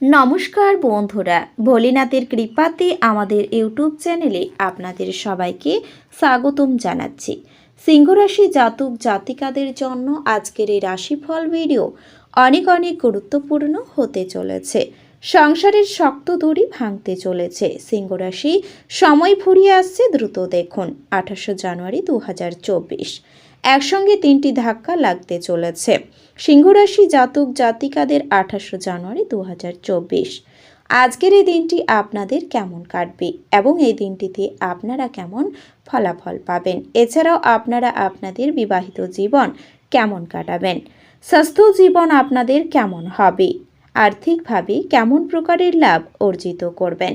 নমস্কার বন্ধুরা, ভোলেনাথের কৃপাতে আমাদের ইউটিউব চ্যানেলে আপনাদের সবাইকে স্বাগতম জানাচ্ছি। সিংহরাশি জাতক জাতিকাদের জন্য আজকের এই রাশিফল ভিডিও অনেক অনেক গুরুত্বপূর্ণ হতে চলেছে। সংসারের শক্ত দড়ি ভাঙতে চলেছে। সিংহরাশি সময় ফুরিয়ে আসছে, দ্রুত দেখুন, আঠাশে জানুয়ারি দু হাজার চব্বিশ। একসঙ্গে তিনটি ধাক্কা লাগতে চলেছে। সিংহরাশি জাতক জাতিকাদের আঠাশে জানুয়ারি দু হাজার চব্বিশ। আজকের এই দিনটি আপনাদের কেমন কাটবে এবং এই দিনটিতে আপনারা কেমন ফলাফল পাবেন? এছাড়াও আপনারা আপনাদের বিবাহিত জীবন কেমন কাটাবেন? স্বাস্থ্য জীবন আপনাদের কেমন হবে? আর্থিকভাবে কেমন প্রকারের লাভ অর্জিত করবেন?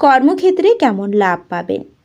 কর্মক্ষেত্রে কেমন লাভ পাবেন?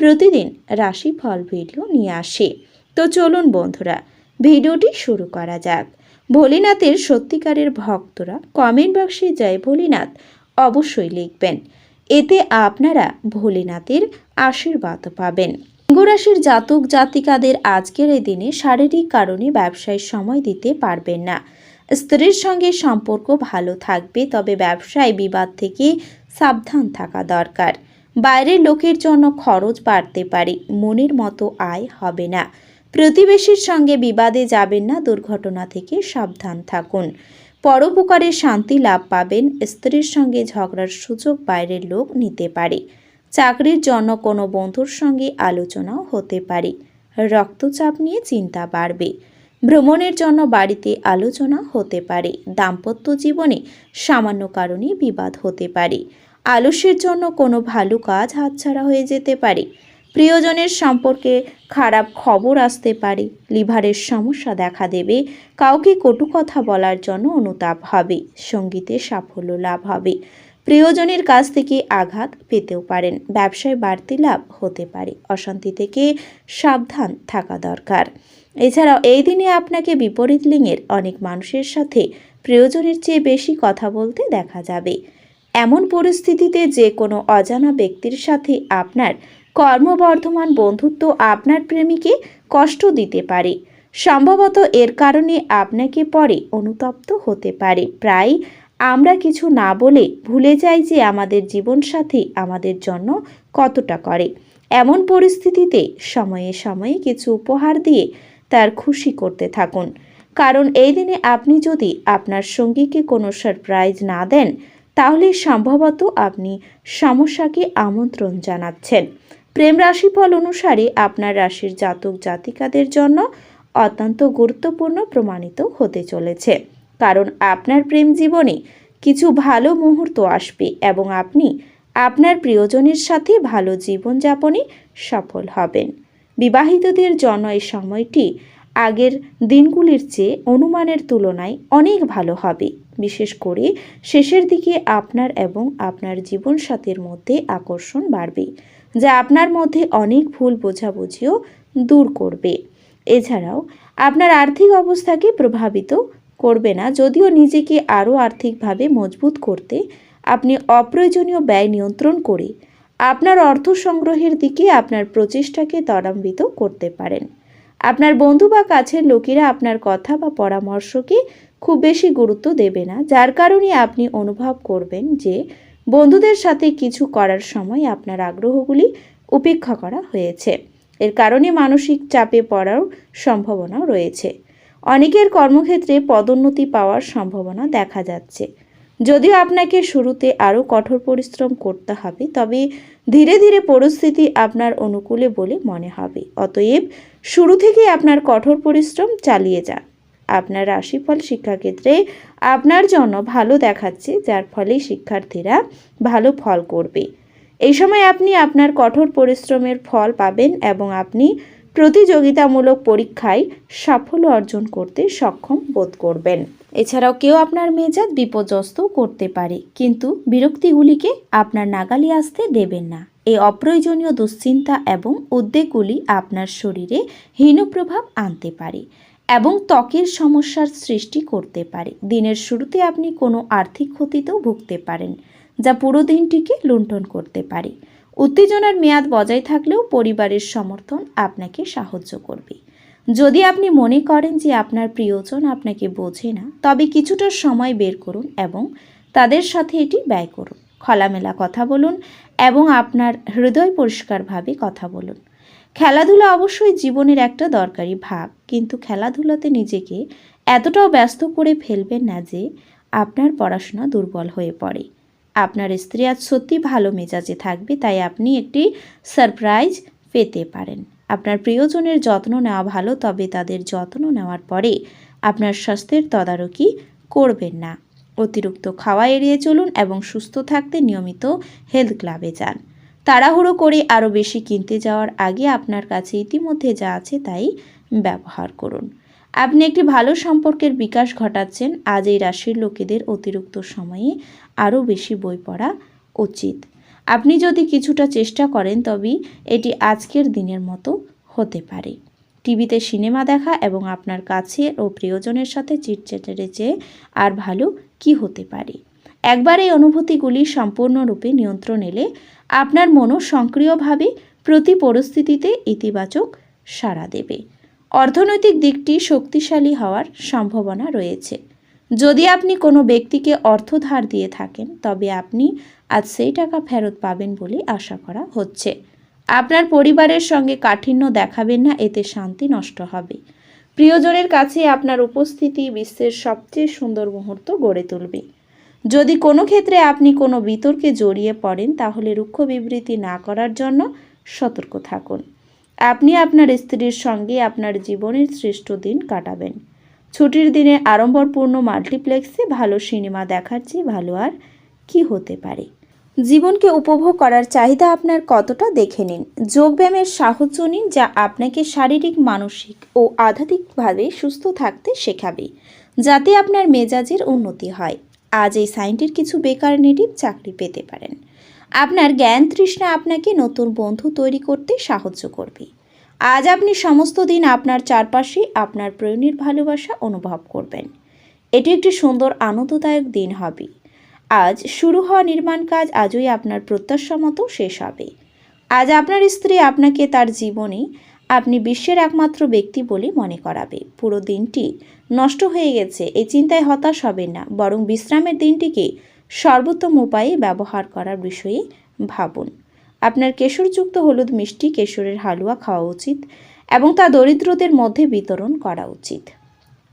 প্রতিদিন রাশিফল ভিডিও নিয়ে আসি। তো চলুন বন্ধুরা, ভিডিওটি শুরু করা যাক। ভোলেনাথের সত্যিকারের ভক্তরা কমেন্ট বক্সে জয় ভোলেনাথ অবশ্যই লিখবেন। এতে আপনারা ভোলেনাথের আশীর্বাদ পাবেন। সিংহরাশির জাতক জাতিকাদের আজকের এই দিনে শারীরিক কারণে ব্যবসায় সময় দিতে পারবেন না। স্ত্রীর সঙ্গে সম্পর্ক ভালো থাকবে, তবে ব্যবসায় বিবাদ থেকে সাবধান থাকা দরকার। বাইরের লোকের জন্য খরচ বাড়তে পারে। মনের মতো আয় হবে না। প্রতিবেশীর সঙ্গে বিবাদে যাবেন না, দুর্ঘটনা থেকে সাবধান থাকুন। পরোপকারে শান্তি লাভ পাবেন, স্ত্রীর সঙ্গে ঝগড়ার সুযোগ বাইরের লোক নিতে পারে। চাকরির জন্য কোনো বন্ধুর সঙ্গে আলোচনাও হতে পারে। রক্তচাপ নিয়ে চিন্তা বাড়বে। ভ্রমণের জন্য বাড়িতে আলোচনা হতে পারে। দাম্পত্য জীবনে সামান্য কারণে বিবাদ হতে পারে। আলস্যের জন্য কোনো ভালো কাজ হাতছাড়া হয়ে যেতে পারে। প্রিয়জনের সম্পর্কে খারাপ খবর আসতে পারে। লিভারের সমস্যা দেখা দেবে। কাউকে কটু কথা বলার জন্য অনুতাপ হবে। সঙ্গীতে সাফল্য লাভ হবে। প্রিয়জনের কাছ থেকে আঘাত পেতেও পারেন। ব্যবসায় বাড়তি লাভ হতে পারে। অশান্তি থেকে সাবধান থাকা দরকার। এছাড়াও এই দিনে আপনাকে বিপরীত লিঙ্গের অনেক মানুষের সাথে প্রিয়জনের চেয়ে বেশি কথা বলতে দেখা যাবে। এমন পরিস্থিতিতে যে কোনো অজানা ব্যক্তির সাথে আপনার কর্মবর্ধমান বন্ধুত্ব আপনার প্রেমিকে কষ্ট দিতে পারে। সম্ভবত এর কারণে আপনাকে পরে অনুতপ্ত হতে পারে। প্রায় আমরা কিছু না বলে ভুলে যাই যে আমাদের জীবন জীবনসাথী আমাদের জন্য কতটা করে। এমন পরিস্থিতিতে সময়ে সময়ে কিছু উপহার দিয়ে তার খুশি করতে থাকুন। কারণ এই দিনে আপনি যদি আপনার সঙ্গীকে কোনো সারপ্রাইজ না দেন তাহলে সম্ভবত আপনি সমস্যাকে আমন্ত্রণ জানাচ্ছেন। প্রেম রাশিফল অনুসারে আপনার রাশির জাতক জাতিকাদের জন্য অত্যন্ত গুরুত্বপূর্ণ প্রমাণিত হতে চলেছে। কারণ আপনার প্রেম জীবনে কিছু ভালো মুহূর্ত আসবে এবং আপনি আপনার প্রিয়জনের সাথে ভালো জীবনযাপনে সফল হবেন। বিবাহিতদের জন্য এই সময়টি আগের দিনগুলির চেয়ে অনুমানের তুলনায় অনেক ভালো হবে। বিশেষ করে, শেষের দিকে আপনার এবং আপনার জীবনসাথীর মধ্যে আকর্ষণ বাড়বে, যা আপনার মধ্যে অনেক ভুল বোঝাবুঝিও দূর করবে। এছাড়াও, আপনার আর্থিক অবস্থাকে প্রভাবিত করবে না, যদিও নিজেকে আরও আর্থিকভাবে মজবুত করতে আপনি অপ্রয়োজনীয় ব্যয় নিয়ন্ত্রণ করে আপনার অর্থ সংগ্রহের দিকে আপনার প্রচেষ্টাকে ত্বরান্বিত করতে পারেন। আপনার বন্ধু বা কাছের লোকেরা আপনার কথা বা পরামর্শকে খুব বেশি গুরুত্ব দেবে না। যার কারণে আপনি অনুভব করবেন যে বন্ধুদের সাথে কিছু করার সময় আপনার আগ্রহগুলি উপেক্ষা করা হয়েছে। এর কারণে মানসিক চাপে পড়ার সম্ভাবনাও রয়েছে। অনেকের কর্মক্ষেত্রে পদোন্নতি পাওয়ার সম্ভাবনা দেখা যাচ্ছে। যদিও আপনাকে শুরুতে আরও কঠোর পরিশ্রম করতে হবে, তবে ধীরে ধীরে পরিস্থিতি আপনার অনুকূলে বলে মনে হবে। অতএব শুরু থেকে আপনার কঠোর পরিশ্রম চালিয়ে যান। আপনার রাশিফল শিক্ষাক্ষেত্রে আপনার জন্য ভালো দেখাচ্ছে, যার ফলে শিক্ষার্থীরা ভালো ফল করবে। এই সময় আপনি আপনার কঠোর পরিশ্রমের ফল পাবেন এবং আপনি প্রতিযোগিতামূলক পরীক্ষায় সাফল্য অর্জন করতে সক্ষম বোধ করবেন। এছাড়াও কেউ আপনার মেজাজ বিপর্যস্ত করতে পারে, কিন্তু বিরক্তিগুলিকে আপনার নাগালি আসতে দেবেন না। এই অপ্রয়োজনীয় দুশ্চিন্তা এবং উদ্বেগগুলি আপনার শরীরে হীন প্রভাব আনতে পারে এবং ত্বকের সমস্যার সৃষ্টি করতে পারে। দিনের শুরুতে আপনি কোনো আর্থিক ক্ষতিতেও ভুগতে পারেন, যা পুরো দিনটিকে লুণ্ঠন করতে পারে। উত্তেজনার মেয়াদ বজায় থাকলেও পরিবারের সমর্থন আপনাকে সাহায্য করবে। যদি আপনি মনে করেন যে আপনার প্রিয়জন আপনাকে বোঝে না, তবে কিছুটা সময় বের করুন এবং তাদের সাথে এটি ব্যয় করুন। খোলামেলা কথা বলুন এবং আপনার হৃদয় পরিষ্কারভাবে কথা বলুন। খেলাধুলা অবশ্যই জীবনের একটা দরকারি ভাগ, কিন্তু খেলাধুলাতে নিজেকে এতটাও ব্যস্ত করে ফেলবেন না যে আপনার পড়াশোনা দুর্বল হয়ে পড়ে। আপনার স্ত্রী আজ সত্যি ভালো মেজাজে থাকবে, তাই আপনি একটি সারপ্রাইজ পেতে পারেন। আপনার প্রিয়জনের যত্ন নেওয়া ভালো, তবে তাদের যত্ন নেওয়ার পরে আপনার স্বাস্থ্যের তদারকি করবেন না। অতিরিক্ত খাওয়া এড়িয়ে চলুন এবং সুস্থ থাকতে নিয়মিত হেলথ ক্লাবে যান। তাড়াহুড়ো করে আরও বেশি কিনতে যাওয়ার আগে আপনার কাছে ইতিমধ্যে যা আছে তাই ব্যবহার করুন। আপনি একটি ভালো সম্পর্কের বিকাশ ঘটাচ্ছেন, আজ এই রাশির লোকেদের অতিরিক্ত সময়ে আরও বেশি বই পড়া উচিত। আপনি যদি কিছুটা চেষ্টা করেন তবে এটি আজকের দিনের মতো হতে পারে। টিভিতে সিনেমা দেখা এবং আপনার কাছে ও প্রিয়জনের সাথে চিটচেটের চেয়ে আর ভালো কি হতে পারে? একবার এই অনুভূতিগুলি সম্পূর্ণরূপে নিয়ন্ত্রণ এলে আপনার মনও সক্রিয়ভাবে প্রতি পরিস্থিতিতে ইতিবাচক সাড়া দেবে। অর্থনৈতিক দিকটি শক্তিশালী হওয়ার সম্ভাবনা রয়েছে। যদি আপনি কোনো ব্যক্তিকে অর্থ ধার দিয়ে থাকেন, তবে আপনি আজ সেই টাকা ফেরত পাবেন বলে আশা করা হচ্ছে। আপনার পরিবারের সঙ্গে কাঠিন্য দেখাবেন না, এতে শান্তি নষ্ট হবে। প্রিয়জনের কাছে আপনার উপস্থিতি বিশ্বের সবচেয়ে সুন্দর মুহূর্ত গড়ে তুলবে। যদি কোনো ক্ষেত্রে আপনি কোনো বিতর্কে জড়িয়ে পড়েন, তাহলে রুক্ষ বিবৃতি না করার জন্য সতর্ক থাকুন। আপনি আপনার স্ত্রীর সঙ্গে আপনার জীবনের শ্রেষ্ঠ দিন কাটাবেন। ছুটির দিনে আড়ম্বরপূর্ণ মাল্টিপ্লেক্সে ভালো সিনেমা দেখার চেয়ে ভালো আর কি হতে পারে? জীবনকে উপভোগ করার চাহিদা আপনার কতটা দেখে নিন। যোগব্যায়ামের সাহায্য নিন যা আপনাকে শারীরিক, মানসিক ও আধ্যাত্মিকভাবে সুস্থ থাকতে শেখাবে, যাতে আপনার মেজাজের উন্নতি হয়। আজ এই সাইনটির কিছু বেকার নেটিভ চাকরি পেতে পারেন। আপনার জ্ঞান তৃষ্ণা আপনাকে নতুন বন্ধু তৈরি করতে সাহায্য করবে। আজ আপনি সমস্ত দিন আপনার চারপাশে আপনার প্রেরণীর ভালোবাসা অনুভব করবেন। এটি একটি সুন্দর, আনন্দদায়ক দিন হবে। আজ শুরু হওয়া নির্মাণ কাজ আজই আপনার প্রত্যাশা মতো শেষ হবে। আজ আপনার স্ত্রী আপনাকে তার জীবনে আপনি বিশ্বের একমাত্র ব্যক্তি বলে মনে করাবে। পুরো দিনটি নষ্ট হয়ে গেছে এই চিন্তায় হতাশ হবেন না। বরং বিশ্রামের দিনটিকে সর্বোত্তম উপায়ে ব্যবহার করার বিষয়ে ভাবুন। আপনার কেশরযুক্ত হলুদ মিষ্টি কেশরের হালুয়া খাওয়া উচিত এবং তা দরিদ্রদের মধ্যে বিতরণ করা উচিত।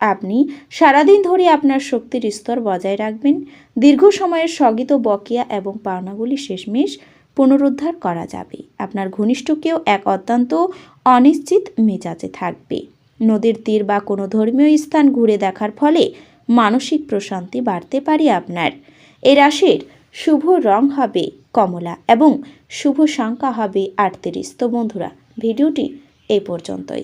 আপনি সারাদিন ধরে আপনার শক্তির স্তর বজায় রাখবেন। দীর্ঘ সময়ের স্থগিত বকেয়া এবং পাওনাগুলি শেষমেশ পুনরুদ্ধার করা যাবে। আপনার ঘনিষ্ঠকেও এক অত্যন্ত অনিশ্চিত মেজাজে থাকবে। নদীর তীর বা কোনো ধর্মীয় স্থান ঘুরে দেখার ফলে মানসিক প্রশান্তি বাড়তে পারে আপনার। এই রাশির শুভ রং হবে কমলা এবং শুভ সংখ্যা হবে আটত্রিশ। তো বন্ধুরা, ভিডিওটি এই পর্যন্তই।